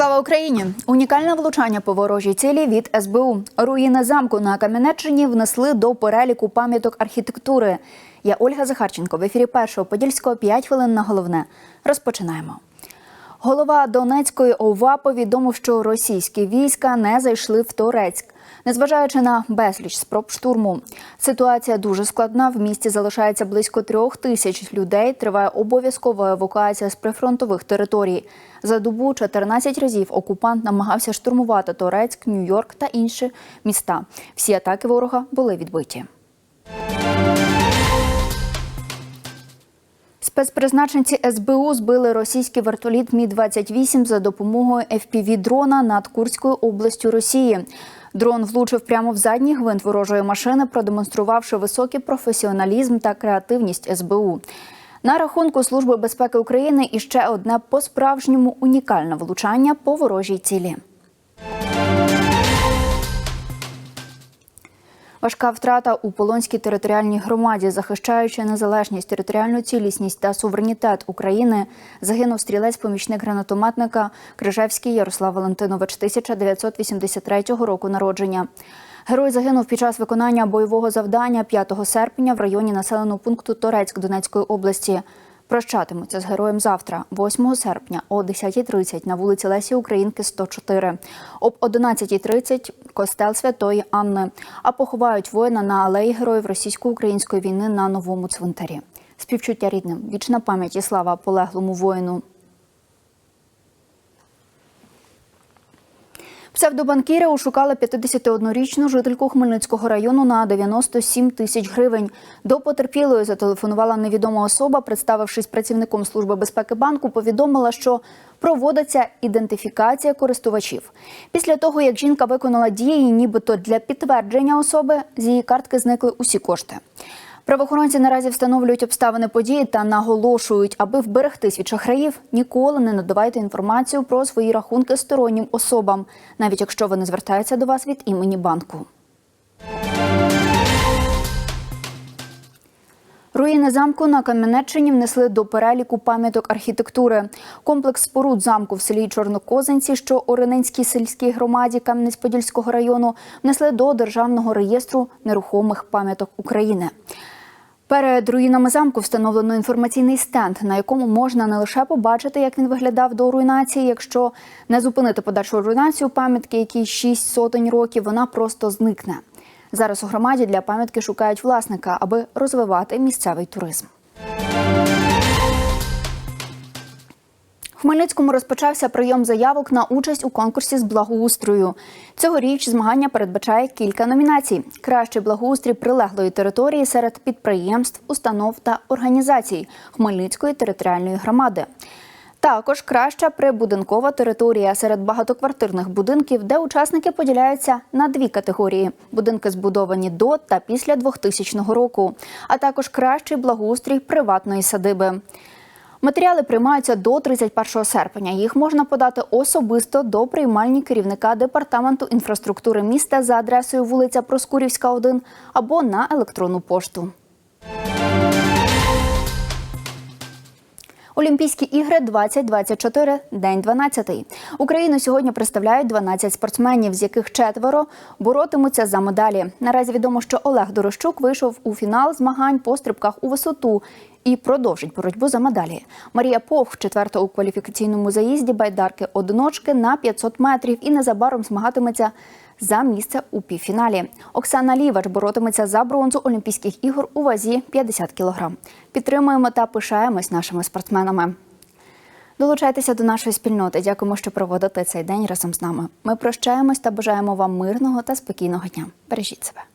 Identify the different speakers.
Speaker 1: Слава Україні! Унікальне влучання по ворожій цілі від СБУ. Руїни замку на Кам'янеччині внесли до переліку пам'яток архітектури. Я Ольга Захарченко в ефірі першого подільського 5 хвилин на головне. Розпочинаємо. Голова Донецької ОВА повідомив, що російські війська не зайшли в Торецьк. Незважаючи на безліч спроб штурму, ситуація дуже складна. В місті залишається близько трьох тисяч людей. Триває обов'язкова евакуація з прифронтових територій. За добу 14 разів окупант намагався штурмувати Торецьк, Нью-Йорк та інші міста. Всі атаки ворога були відбиті. Спецпризначенці СБУ збили російський вертоліт Мі 28 за допомогою fpv дрона над Курською областю Росії. Дрон влучив прямо в задній гвинт ворожої машини, продемонструвавши високий професіоналізм та креативність СБУ. На рахунку Служби безпеки України іще одне по-справжньому унікальне влучання по ворожій цілі. Важка втрата у Полонській територіальній громаді, захищаючи незалежність, територіальну цілісність та суверенітет України, загинув стрілець-помічник гранатометника Крижевський Ярослав Валентинович 1983 року народження. Герой загинув під час виконання бойового завдання 5 серпня в районі населеного пункту Торецьк Донецької області. Прощатимуться з героєм завтра, 8 серпня, о 10.30 на вулиці Лесі Українки, 104. Об 11.30 – костел Святої Анни. А поховають воїна на алеї героїв російсько-української війни на новому цвинтарі. Співчуття рідним, вічна пам'ять і слава полеглому воїну. Псевдобанкіри ошукали 51-річну жительку Хмельницького району на 97 тисяч гривень. До потерпілої зателефонувала невідома особа, представившись працівником Служби безпеки банку, повідомила, що проводиться ідентифікація користувачів. Після того, як жінка виконала дії, нібито для підтвердження особи, з її картки зникли усі кошти. Правоохоронці наразі встановлюють обставини події та наголошують, аби вберегтись від шахраїв, ніколи не надавайте інформацію про свої рахунки стороннім особам, навіть якщо вони звертаються до вас від імені банку. Руїни замку на Кам'янеччині внесли до переліку пам'яток архітектури. Комплекс споруд замку в селі Чорнокозинці, що у Ренинській сільській громаді Кам'янець-Подільського району, внесли до Державного реєстру нерухомих пам'яток України. Перед руїнами замку встановлено інформаційний стенд, на якому можна не лише побачити, як він виглядав до руйнації. Якщо не зупинити подальшу руйнацію пам'ятки, якій шість сотень років, вона просто зникне. Зараз у громаді для пам'ятки шукають власника, аби розвивати місцевий туризм. В Хмельницькому розпочався прийом заявок на участь у конкурсі з благоустрою. Цьогоріч змагання передбачає кілька номінацій: кращий благоустрій прилеглої території серед підприємств, установ та організацій Хмельницької територіальної громади. Також краща прибудинкова територія серед багатоквартирних будинків, де учасники поділяються на дві категорії: будинки збудовані до та після 2000 року, а також кращий благоустрій приватної садиби. Матеріали приймаються до 31 серпня. Їх можна подати особисто до приймальні керівника департаменту інфраструктури міста за адресою вулиця Проскурівська, 1 або на електронну пошту. Олімпійські ігри 2024, день 12. Україну сьогодні представляють 12 спортсменів, з яких четверо боротимуться за медалі. Наразі відомо, що Олег Дорощук вийшов у фінал змагань по стрибках у висоту і продовжить боротьбу за медалі. Марія Повх, четверта у кваліфікаційному заїзді байдарки одиночки на 500 метрів і незабаром змагатиметься за місце у півфіналі. Оксана Лівач боротиметься за бронзу Олімпійських ігор у вазі 50 кг. Підтримуємо та пишаємось нашими спортсменами. Долучайтеся до нашої спільноти. Дякуємо, що проводите цей день разом з нами. Ми прощаємось та бажаємо вам мирного та спокійного дня. Бережіть себе.